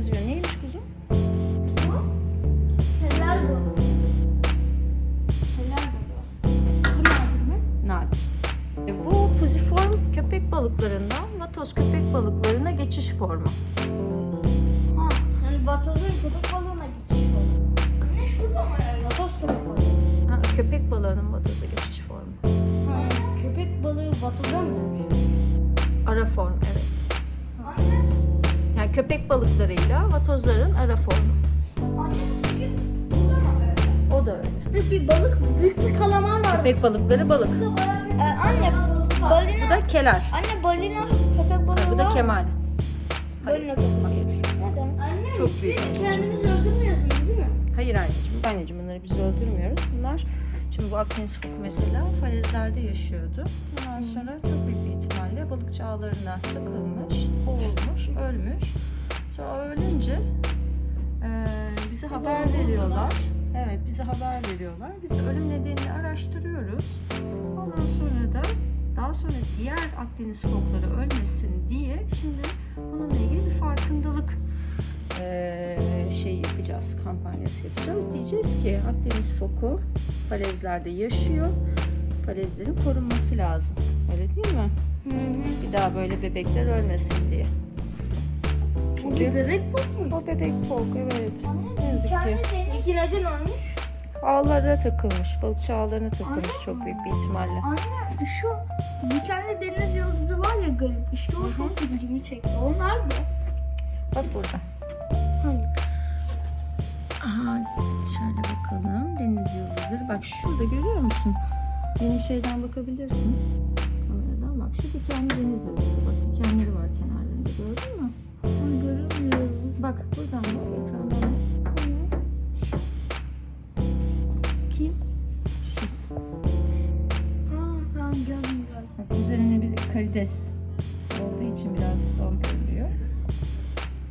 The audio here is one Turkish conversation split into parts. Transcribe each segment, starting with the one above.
yazıyor. Neymiş kuzum? Bu? Nadir. E, Bu fuziform köpek balıklarından vatoz köpek balıklarına geçiş formu. Ha, hani vatozun köpek balığına geçiş var. Ne şu da mı? Vatoz köpek balığı. Ha, köpek balığının vatoza geçiş formu. Ha, köpek balığı vatoza mı dönüşmüş? Ara form evet. Köpek balıklarıyla vatozların ara formu. bu? O da öyle. Büyük bir balık? Büyük bir kalamar var. Köpek balıkları balık. Ee, anne, Bu balina. da keler. Anne balina köpek balığı Bu da var. kemal. Balina köpek Hayır. Neden? Anne Çok hiçbirini büyük. kendiniz öldürmüyorsunuz? Hayır anneciğim. Anneciğim bunları biz öldürmüyoruz. Bunlar şimdi bu Akdeniz fok mesela falezlerde yaşıyordu. Ondan sonra çok büyük bir ihtimalle balıkçı ağlarına takılmış, boğulmuş, ölmüş. Sonra ölünce eee, bize Size haber veriyorlar. Evet bize haber veriyorlar. Biz ölüm nedenini araştırıyoruz. Ondan sonra da daha sonra diğer Akdeniz fokları ölmesin diye şimdi bununla ilgili bir farkındalık eee, şey yapacağız, kampanyası yapacağız. Diyeceğiz ki Akdeniz foku falezlerde yaşıyor. Falezlerin korunması lazım. Öyle değil mi? Hı hı. Bir daha böyle bebekler ölmesin diye. Çünkü bebek fok mu? o bebek fok evet. Ne yazık ki. Peki neden ölmüş? Ağlara takılmış, balıkçı ağlarına takılmış çok büyük bir ihtimalle. Anne şu dikenli deniz yıldızı var ya garip. İşte o çok ilgimi çekti. O nerede? Bak burada. Aha, şöyle bakalım. Deniz yıldızları. Bak şurada görüyor musun? Benim şeyden bakabilirsin. Kameradan bak. Şu dikenli deniz yıldızı. Bak dikenleri var kenarlarında. Gördün mü? Ay görünmüyor. Bak buradan bak. Ekrandan. Şu. Kim? Şu. Ha tamam gördüm gördüm. Bak üzerine bir karides olduğu için biraz son görünüyor.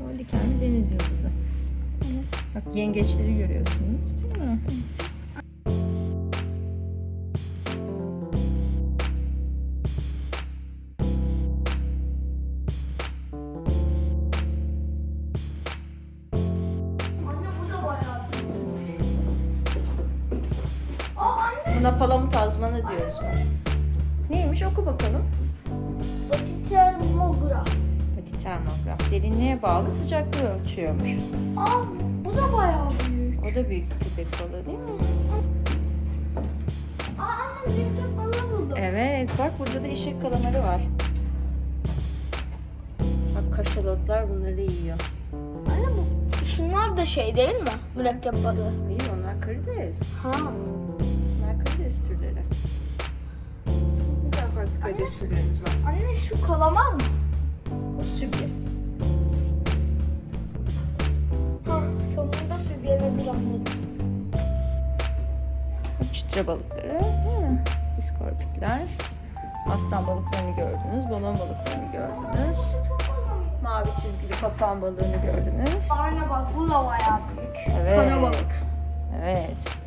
O dikenli deniz yıldızı. Bak yengeçleri görüyorsunuz değil mi? Buna palamut azmanı diyoruz. Neymiş oku bakalım. Batitermogra. Patitermograf. Derinliğe bağlı sıcaklığı ölçüyormuş. Aa bu da bayağı büyük. O da büyük bir köpek balığı değil mi? Aa anne bir de balığı buldum. Evet bak burada da işik kalamarı var. Bak kaşalotlar bunları yiyor. Anne bu şunlar da şey değil mi? Mürekkep balığı. Hayır onlar karides. Ha. Bunlar karides türleri. Ne kadar farklı karides türlerimiz var. Anne şu kalamar mı? O sübye. Ha sonunda sübye nedir anladım. Çıtra balıkları? İskorpitler. Aslan balıklarını gördünüz. Balon balıklarını gördünüz. Mavi çizgili papağan balığını gördünüz. Anne bak bu da bayağı büyük. Evet. Kara balık. Evet.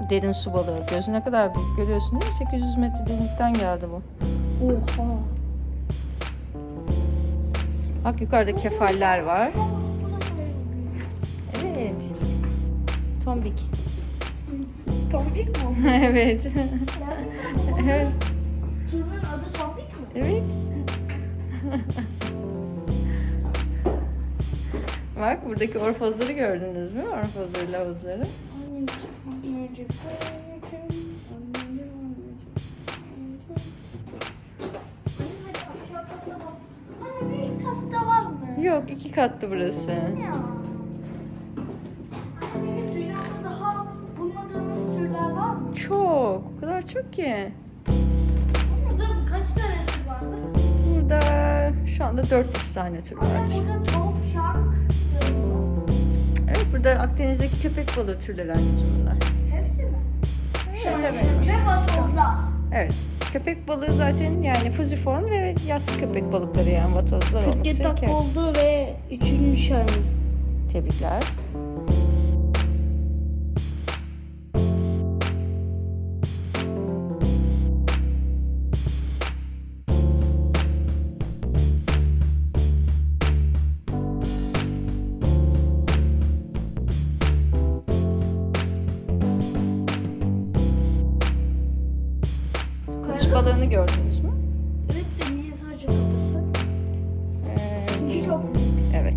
Bu Derin su balığı. Gözü ne kadar büyük görüyorsun değil mi? 800 metre derinlikten geldi bu. Oha. Bak yukarıda kefaller var. Evet. Tombik. Tombik mi? evet. evet. Türün adı tombik mi? Evet. Bak buradaki orfozları gördünüz mü? Orfozları, lavuzları. Anneciğim, anneciğim, Yok iki katlı burası. Ya. Anne benim dünyada daha bulmadığımız türler var mı? Çok. O kadar çok ki. Burada kaç tane tür vardı? Burada şu anda 400 tane tür var. burada top, yazıyor. Evet burada Akdeniz'deki köpek balığı türleri anneciğim bunlar. Hepsi mi? Evet, evet. Ve vatozlar. Evet. Köpek balığı zaten yani fuziform ve yassı köpek balıkları yani vatozlar olması 47 gerekiyor. dakika oldu ve 3. şarkı. Tebrikler. Balığını gördünüz mü? Evet de niye sadece kafası? Ee, çok büyük. evet.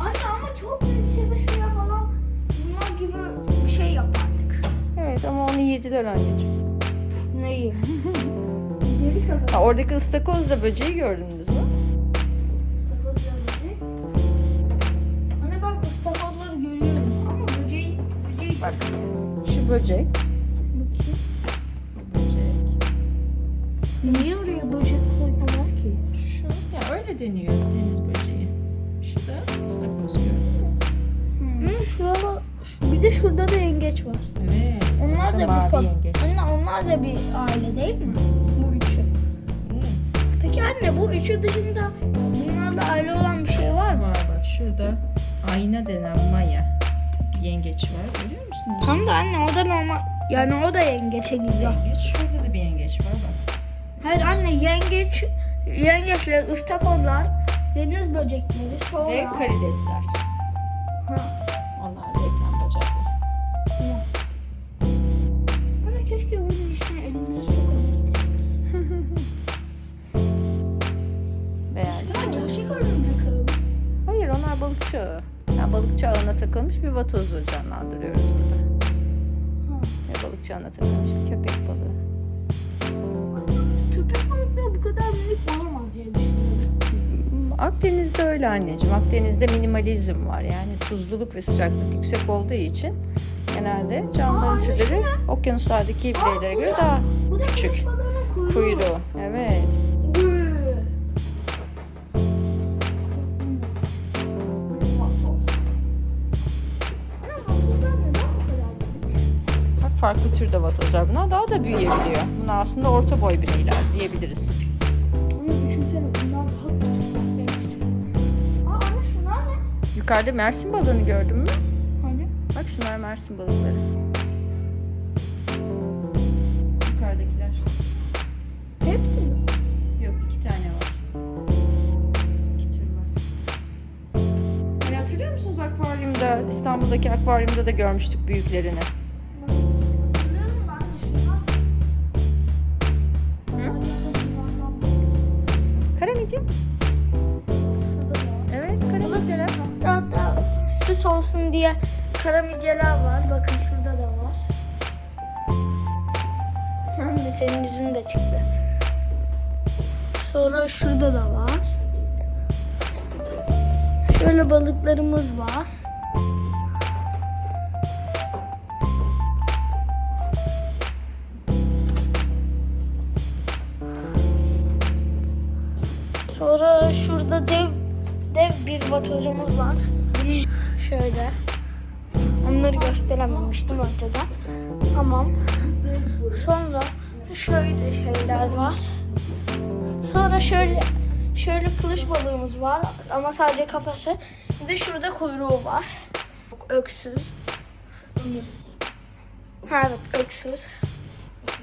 Anne ama çok büyük şeyde şuraya falan bunlar gibi bir şey yapardık. Evet ama onu yediler anneciğim. Neyi? Deli kadar. Ha, oradaki ıstakozla böceği gördünüz mü? Istakoz böceği. Anne bak ıstakozları görüyorum ama böceği, böceği Bak şu böcek. Niye oraya böcek koydular ki? Şu. Ya öyle deniyor deniz böceği. Şu da ıstakoz mü? Hı, şurada, şu- bir de şurada da yengeç var. Evet. Onlar da Mavi bir fa- yengeç. Anne onlar da bir aile değil mi? Bu üçü. Evet. Peki anne bu üçü dışında bunlarla aile olan bir şey var mı? Var bak şurada ayna denen maya yengeç var görüyor musunuz? Tam da anne o da normal. Yani o da yengeçe giriyor. Yengeç. Şurada Anne yengeç, yengeçler, ıstakozlar, deniz böcekleri sonra... Ve karidesler. Ha. Onlar da eklem bacaklı. Anne keşke bunun içine elimizi. Beğendim. Şunlar gerçek örümcek ağı. Hayır onlar balıkçı ağı. Yani balıkçı ağına takılmış bir vatozu canlandırıyoruz burada. Ha. Ve balıkçı ağına takılmış bir köpek balığı. Balıkları bu kadar minik olamaz diye düşünüyorum. Akdeniz'de öyle anneciğim. Akdeniz'de minimalizm var. Yani tuzluluk ve sıcaklık yüksek olduğu için genelde canlıların türleri okyanuslardaki bireylere göre da- daha Bu da Küçük. kuyruğu. Evet. Farklı türde vatozlar. Bunlar daha da büyüyebiliyor. Bunlar aslında orta boy bireyler diyebiliriz. Yukarıda Mersin balığını gördün mü? Hani? Bak şunlar Mersin balıkları. Yukarıdakiler. Hepsi mi? Yok iki tane var. İki tür var. Hani hatırlıyor musunuz akvaryumda, İstanbul'daki akvaryumda da görmüştük büyüklerini. Var. Evet kara midyeler. Hatta süs olsun diye karamidyeler var. Bakın şurada da var. Anne senin izin de çıktı. Sonra şurada da var. Şöyle balıklarımız var. Dev dev bir vatozumuz var. Şöyle. Onları gösterememiştim önceden. Tamam. Sonra şöyle şeyler var. Sonra şöyle şöyle kılıç balığımız var ama sadece kafası. Bir de şurada kuyruğu var. Öksüz. Ha evet öksüz.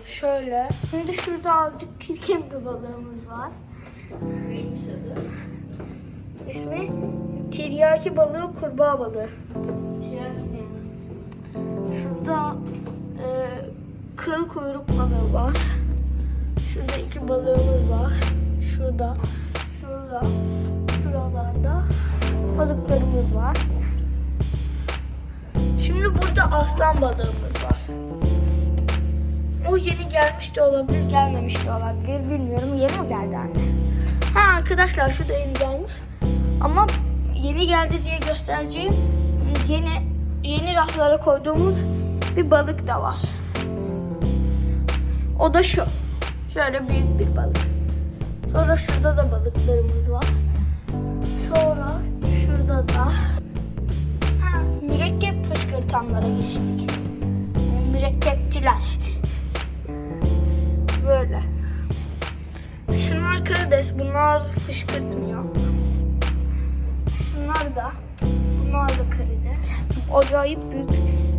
Şöyle. Şimdi şurada azıcık çirkin bir balığımız var. İsmi tiryaki balığı, kurbağa balığı. Şurada e, kıl kuyruk balığı var. Şurada iki balığımız var. Şurada, şurada, şuralarda balıklarımız var. Şimdi burada aslan balığımız var. O yeni gelmiş de olabilir, gelmemiş de olabilir. Bilmiyorum. Yeni mi geldi anne? Ha arkadaşlar şu da yeni gelmiş. Ama yeni geldi diye göstereceğim yeni yeni raflara koyduğumuz bir balık da var. O da şu. Şöyle büyük bir balık. Sonra şurada da balıklarımız var. Sonra şurada da mürekkep fışkırtanlara geçtik. Mürekkepçiler. Böyle. Şunlar karides, bunlar fışkırtmıyor. Acayip büyük,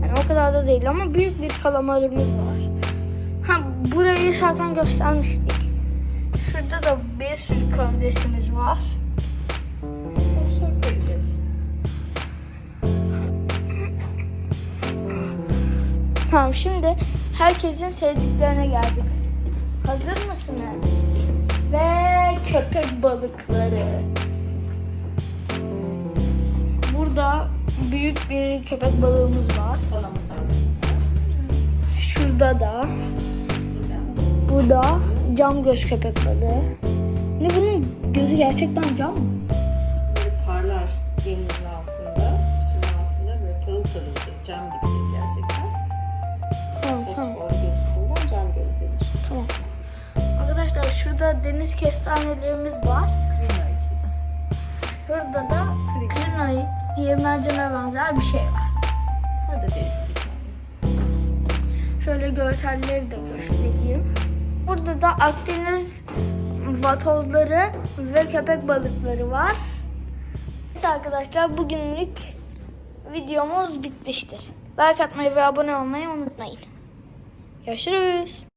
yani o kadar da değil ama büyük bir kalamarımız var. Ha burayı zaten göstermiştik. Şurada da bir sürü karidesimiz var. Sonra koyacağız. Tamam şimdi herkesin sevdiklerine geldik. Hazır mısınız? Ve köpek balıkları. Burada büyük bir köpek balığımız var. Şurada da. Güzel. Burada cam göz köpek balığı. Ne bunun gözü gerçekten cam mı? Böyle parlar denizin altında, suyun altında böyle pırıl pırıldır. Cam gibidir gerçekten. Tamam tamam. Fosfor gözüktüğünden cam göz denir. tamam. Arkadaşlar şurada deniz kestanelerimiz var. Şurada da Krik. Diye mercene benzer bir şey var. Dikenli. Şöyle görselleri de göstereyim. Burada da Akdeniz vatozları ve köpek balıkları var. Neyse arkadaşlar bugünlük videomuz bitmiştir. Like atmayı ve abone olmayı unutmayın. Görüşürüz.